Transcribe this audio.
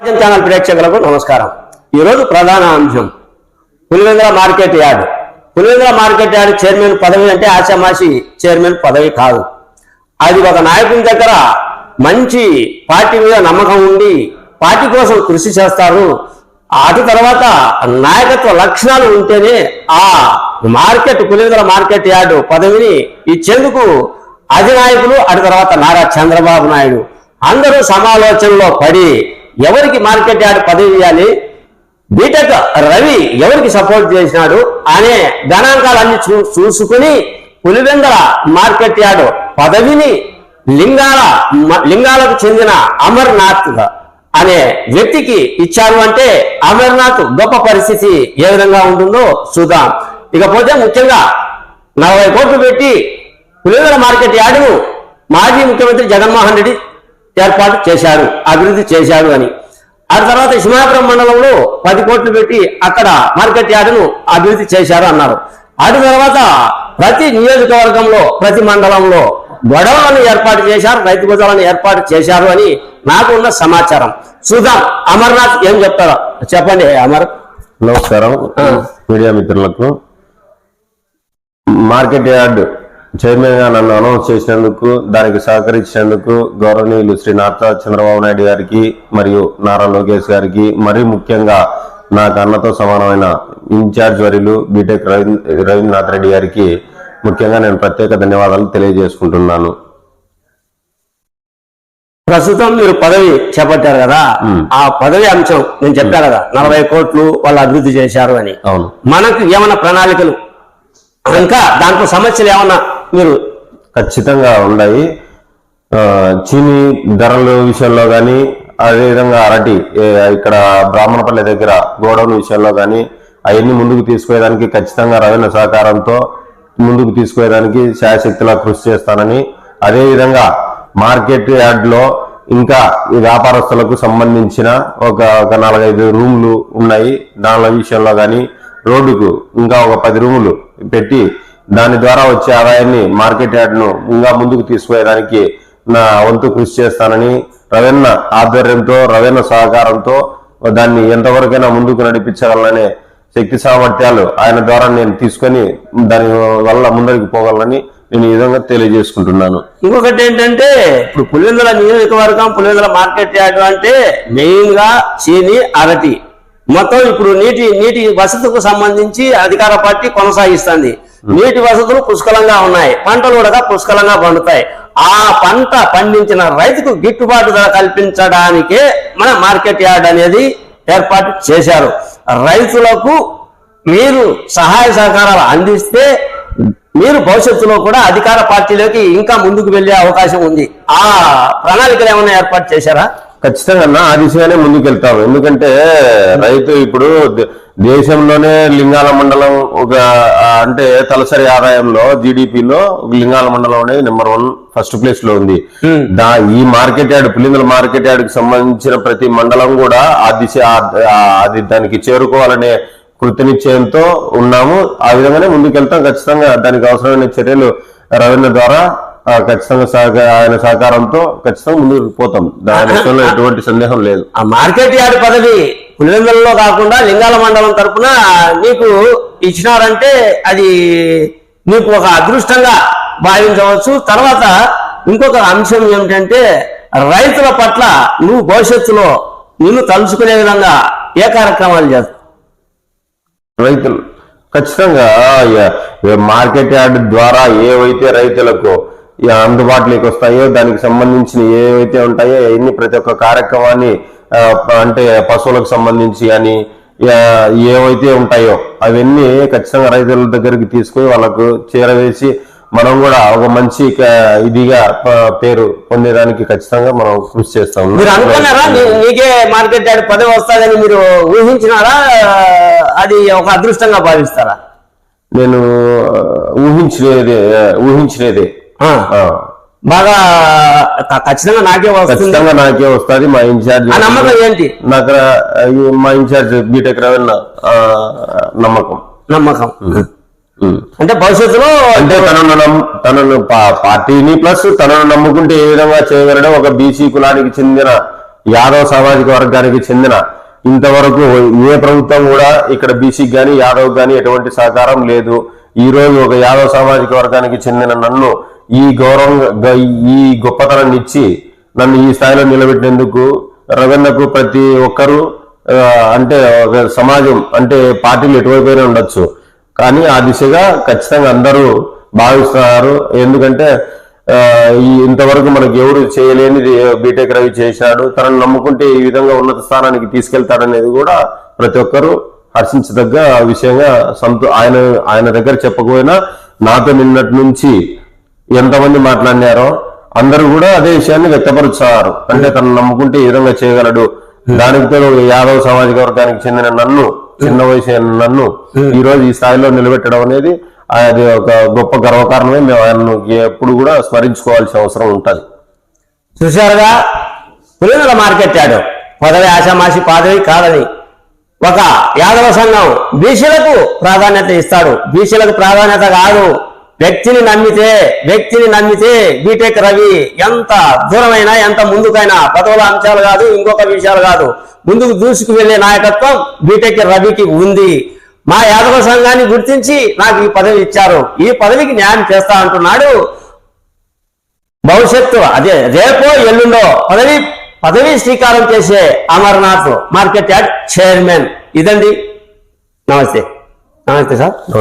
Channel ప్రేక్షకులకు నమస్కారం. ఈరోజు ప్రధాన అంశం Pulivendula market yard. Pulivendula market yard chairman పదవి అంటే ఆశామాషి చైర్మన్ పదవి కాదు. అది ఒక నాయకుని దగ్గర మంచి పార్టీ మీద నమ్మకం ఉండి పార్టీ కోసం కృషి చేస్తారు. అటు తర్వాత నాయకత్వ లక్షణాలు ఉంటేనే ఆ మార్కెట్ పులివెందుల మార్కెట్ యార్డు పదవిని ఇచ్చేందుకు అధినాయకులు అటు తర్వాత నారా చంద్రబాబు నాయుడు. అందరూ సమాలోచనలో పడి ఎవరికి మార్కెట్ యార్డ్ పదవి ఇవ్వాలి? బీటెక్ రవి ఎవరికి సపోర్ట్ చేసినాడు అనే గణాంకాలన్నీ చూ చూసుకుని పులివెందల మార్కెట్ యార్డ్ పదవిని లింగాల లింగాలకు చెందిన అమర్నాథ్ అనే వ్యక్తికి ఇచ్చారు అంటే అమర్నాథ్ గొప్ప పరిస్థితి ఏ విధంగా ఉంటుందో చూద్దాం. ఇకపోతే ముఖ్యంగా నలభై కోట్లు పెట్టి పులివెందుల మార్కెట్ యార్డును మాజీ ముఖ్యమంత్రి జగన్మోహన్ రెడ్డి ఏర్పాటు చేశారు అభివృద్ధి చేశాడు అని. ఆ తర్వాత హిమాపురం మండలంలో పది కోట్లు పెట్టి అక్కడ మార్కెట్ యార్డును అభివృద్ధి చేశారు అన్నారు. అటు తర్వాత ప్రతి నియోజకవర్గంలో ప్రతి మండలంలో గొడవలను ఏర్పాటు చేశారు రైతు బజార్లను ఏర్పాటు చేశారు అని నాకు ఉన్న సమాచారం. చూద్దాం అమర్నాథ్ ఏం చెప్తారో చెప్పండి అమర్. నమస్కారం. మీడియా మిత్రులకు మార్కెట్ యార్డు చైర్మన్గా నన్ను అనౌన్స్ చేసినందుకు దానికి సహకరించినందుకు గౌరవనీయులు శ్రీ నారా చంద్రబాబు నాయుడు గారికి మరియు నారా లోకేష్ గారికి మరీ ముఖ్యంగా నాకు అన్నతో సమానమైన ఇన్ఛార్జ్ వరిలు బీటెక్ రవీంద్ర రవీంద్రనాథ్ రెడ్డి గారికి ముఖ్యంగా నేను ప్రత్యేక ధన్యవాదాలు తెలియజేసుకుంటున్నాను. ప్రస్తుతం మీరు పదవి చేపట్టారు కదా ఆ పదవి అంశం నేను చెప్పా కదా నలభై కోట్లు వాళ్ళు అభివృద్ధి చేశారు అని. అవును. మనకు ఏమన్నా ప్రణాళికలు? ఇంకా దాంట్లో సమస్యలు ఏమన్నా మీరు ఖచ్చితంగా ఉన్నాయి ఆ, చీని ధరల విషయంలో కానీ అదేవిధంగా అరటి ఇక్కడ బ్రాహ్మణపల్లి దగ్గర గోడౌన్ విషయంలో కానీ అవన్నీ ముందుకు తీసుకునేదానికి ఖచ్చితంగా రవీణ సహకారంతో ముందుకు తీసుకునేదానికి శాయశక్తిలా కృషి చేస్తానని అదేవిధంగా మార్కెట్ యార్డ్లో ఇంకా ఈ వ్యాపారస్తులకు సంబంధించిన ఒక ఒక నాలుగైదు రూములు ఉన్నాయి. దానిల విషయంలో కానీ రోడ్డుకు ఇంకా ఒక పది రూములు పెట్టి దాని ద్వారా వచ్చే ఆదాయాన్ని మార్కెట్ యార్డ్ను ఇంకా ముందుకు తీసుకుపోయేదానికి నా వంతు కృషి చేస్తానని రవెన్న ఆధ్వర్యంతో రవెన్న సహకారంతో దాన్ని ఎంతవరకైనా ముందుకు నడిపించగలననే శక్తి సామర్థ్యాలు ఆయన ద్వారా నేను తీసుకొని దాని వల్ల ముందరికి పోగలనని నేను ఈ విధంగా తెలియజేసుకుంటున్నాను. ఇంకొకటి ఏంటంటే ఇప్పుడు పులివెందుల నియోజకవర్గం పులివెందుల మార్కెట్ యార్డ్ అంటే మెయిన్గా చీని అరటి. మొత్తం ఇప్పుడు నీటి నీటి వసతికి సంబంధించి అధికార పార్టీ కొనసాగిస్తుంది. నీటి వసతులు పుష్కలంగా ఉన్నాయి. పంటలు కూడా పుష్కలంగా పండుతాయి. ఆ పంట పండించిన రైతుకు గిట్టుబాటు ధర కల్పించడానికే మన మార్కెట్ యార్డ్ అనేది ఏర్పాటు చేశారు. రైతులకు మీరు సహాయ సహకారాలు అందిస్తే మీరు భవిష్యత్తులో కూడా అధికార పార్టీలోకి ఇంకా ముందుకు వెళ్ళే అవకాశం ఉంది. ఆ ప్రణాళికలు ఏమైనా ఏర్పాటు చేశారా? ఖచ్చితంగా అన్న ఆ దిశగానే ముందుకెళ్తాం ఎందుకంటే రైతు ఇప్పుడు దేశంలోనే లింగాల మండలం ఒక అంటే తలసరి ఆదాయంలో జీడిపిలో లింగాల మండలం అనేది నెంబర్ వన్ ఫస్ట్ ప్లేస్లో ఉంది. దా ఈ మార్కెట్ యార్డ్ పులిందల మార్కెట్ యార్డ్కి సంబంధించిన ప్రతి మండలం కూడా ఆ దిశ అది దానికి చేరుకోవాలనే కృతనిశ్చయంతో ఉన్నాము. ఆ విధంగానే ముందుకెళ్తాం. ఖచ్చితంగా దానికి అవసరమైన చర్యలు రవీంద్ర ద్వారా ఖచ్చితంగా ఆయన సహకారంతో ఖచ్చితంగా ముందుకు పోతాం. దాని విషయంలో ఎటువంటి సందేహం లేదు. ఆ మార్కెట్ యార్డ్ పదవి పులివెందులలో కాకుండా లింగాల మండలం తరపున నీకు ఇచ్చినారంటే అది నీకు ఒక అదృష్టంగా భావించవచ్చు. తర్వాత ఇంకొక అంశం ఏమిటంటే రైతుల పట్ల నువ్వు భవిష్యత్తులో నిన్ను తలుచుకునే విధంగా ఏ కార్యక్రమాలు చేస్తావు? రైతులు ఖచ్చితంగా మార్కెట్ యార్డ్ ద్వారా ఏవైతే రైతులకు అందుబాటులోకి వస్తాయో దానికి సంబంధించిన ఏవైతే ఉంటాయో అవన్నీ ప్రతి ఒక్క కార్యక్రమాన్ని అంటే పశువులకు సంబంధించి అని ఏవైతే ఉంటాయో అవన్నీ ఖచ్చితంగా రైతుల దగ్గరికి తీసుకుని వాళ్ళకు చేరవేసి మనం కూడా ఒక మంచి ఇదిగా పేరు పొందేదానికి ఖచ్చితంగా మనం కృషి చేస్తాం మీరు అనుకున్నారా? నీకే మార్కెట్ యార్డ్ పదవి వస్తుందని మీరు ఊహించినారా? అది ఒక అదృష్టంగా భావిస్తారా? నేను ఆ, ఆ. బాగా ఖచ్చితంగా నాకే వస్తుంది. నాకే వస్తుంది మా ఇన్ఛార్జ్ నమ్మకం ఏంటి? నాకు మా ఇన్ఛార్జ్ బీటెక్ రవీణ నమ్మకం. నమ్మకం. అంటే భవిష్యత్తులో అంటే తనను తనను పార్టీని ప్లస్ తనను నమ్ముకుంటే ఏ విధంగా చేయగలడం ఒక బీసీ కులానికి చెందిన యాదవ్ సామాజిక వర్గానికి చెందిన ఇంతవరకు ఏ ప్రభుత్వం కూడా ఇక్కడ బీసీకి గాని యాదవ్ గాని ఎటువంటి సహకారం లేదు. ఈ రోజు ఒక యాదవ్ సామాజిక వర్గానికి చెందిన నన్ను ఈ గౌరవం ఈ గొప్పతనాన్ని ఇచ్చి నన్ను ఈ స్థాయిలో నిలబెట్టినందుకు రవీణకు ప్రతి ఒక్కరూ అంటే ఒక సమాజం అంటే పార్టీలు ఎటువైపోయినా ఉండొచ్చు. కానీ ఆ దిశగా ఖచ్చితంగా అందరూ భావిస్తున్నారు. ఎందుకంటే ఈ ఇంతవరకు మనకు ఎవరు చేయలేనిది బీటెక్ రవి చేశాడు తనను నమ్ముకుంటే ఈ విధంగా ఉన్నత స్థానానికి తీసుకెళ్తాడనేది కూడా ప్రతి ఒక్కరూ హర్షించదగ్గ విషయంగా సంతో ఆయన ఆయన దగ్గర చెప్పకపోయినా నాతో నిన్నటి నుంచి ఎంతమంది మాట్లాడినారో అందరూ కూడా అదే విషయాన్ని వ్యక్తపరుస్తున్నారు అంటే తను నమ్ముకుంటే ఈ విధంగా చేయగలడు? ఒక యాదవ్ సామాజిక వర్గానికి చెందిన నన్ను చిన్న వయసు నన్ను ఈ రోజు ఈ స్థాయిలో నిలబెట్టడం అనేది అది ఒక గొప్ప గర్వకారణమే. మేము ఆయనను ఎప్పుడు కూడా స్మరించుకోవాల్సిన అవసరం ఉంటది. చూశారుగా? Market yard. పదవి ఆశామాషి పదవి కాదని. ఒక యాదవ సంఘం బీసీలకు ప్రాధాన్యత ఇస్తాడు. బీసీలకు ప్రాధాన్యత కాదు. వ్యక్తిని నమ్మితే వ్యక్తిని నమ్మితే బీటెక్ రవి ఎంత దూరమైనా ఎంత ముందుకైనా పదవుల అంశాలు కాదు ఇంకొక విషయాలు కాదు. ముందుకు దూసుకు వెళ్ళే నాయకత్వం బీటెక్ రవికి ఉంది. మా యాదవ సంఘాన్ని గుర్తించి నాకు ఈ పదవి ఇచ్చారు. ఈ పదవికి న్యాయం చేస్తా అంటున్నాడు. భవిష్యత్తు అదే రేపో ఎల్లుండో పదవి పదవి స్వీకారం చేసే అమర్నాథ్ మార్కెట్ యార్డ్ చైర్మన్. ఇదండి. నమస్తే. నమస్తే సార్.